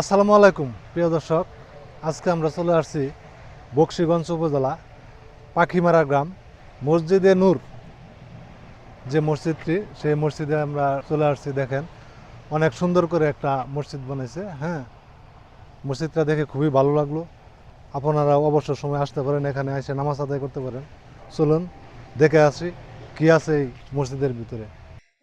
আসসালামু আলাইকুম, প্রিয় দর্শক। আজকে আমরা চলে আসছি বক্সিগঞ্জ উপজেলা পাখিমারা গ্রাম, মসজিদে নূর। যে মসজিদটি, সেই মসজিদে আমরা চলে আসছি, দেখেন। অনেক সুন্দর করে একটা মসজিদ বানাইছে হ্যাঁ? মসজিদটা দেখে খুবই ভালো লাগল। আপনারা অবসর সময় আসতে পারেন, এখানে এসে নামাজ আদায় করতে পারেন। চলুন, দেখে আসি কি আছে এই মসজিদের ভিতরে।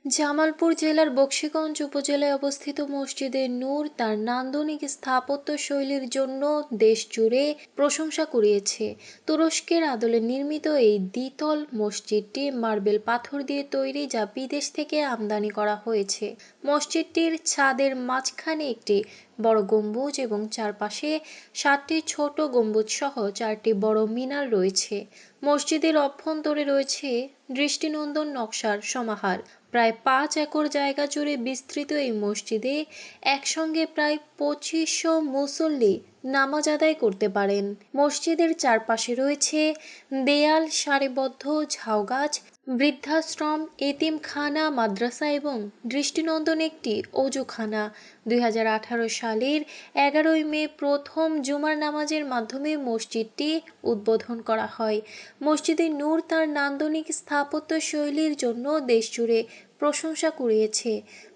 জামালপুর জেলার বক্সিগঞ্জ উপজেলায় অবস্থিত মসজিদে নূর তার নান্দনিক স্থাপত্য শৈলীর জন্য দেশ জুড়ে প্রশংসা করিয়েছে তুরস্কের আদলে নির্মিত এই দ্বিতল মসজিদটি মার্বেল পাথর দিয়ে তৈরি যা বিদেশ থেকে আমদানি করা হয়েছে। মসজিদটির ছাদের মাঝখানে একটি বড় গম্বুজ এবং চারপাশে সাতটি ছোট গম্বুজ সহ চারটি বড় মিনার রয়েছে। মসজিদের অভ্যন্তরে রয়েছে দৃষ্টিনন্দন নকশার সমাহার। প্রায় পাঁচ একর জায়গা জুড়ে বিস্তৃত এই মসজিদে একসঙ্গে প্রায় পঁচিশশো মুসল্লি নামাজ আদায় করতে পারেন। মসজিদের চারপাশে রয়েছে দেয়াল, সারিবদ্ধ ঝাউগাছ, বৃদ্ধাশ্রম, এতিমখানা, মাদ্রাসা এবং দৃষ্টিনন্দন একটি অজুখানা। দুই হাজার আঠারো সালের এগারোই মে প্রথম জুমার নামাজের মাধ্যমে মসজিদটি উদ্বোধন করা হয়। মসজিদে নূর তার নান্দনিক স্থাপত্য শৈলীর জন্য দেশজুড়ে প্রশংসা কুড়িয়েছে।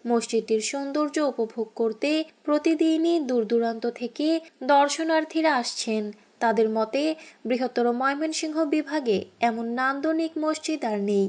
মসজিদটির সৌন্দর্য উপভোগ করতে প্রতিদিনই দূর দূরান্ত থেকে দর্শনার্থীরা আসছেন। তাদের মতে, বৃহত্তর ময়মনসিংহ বিভাগে এমন নান্দনিক মসজিদ আর নেই।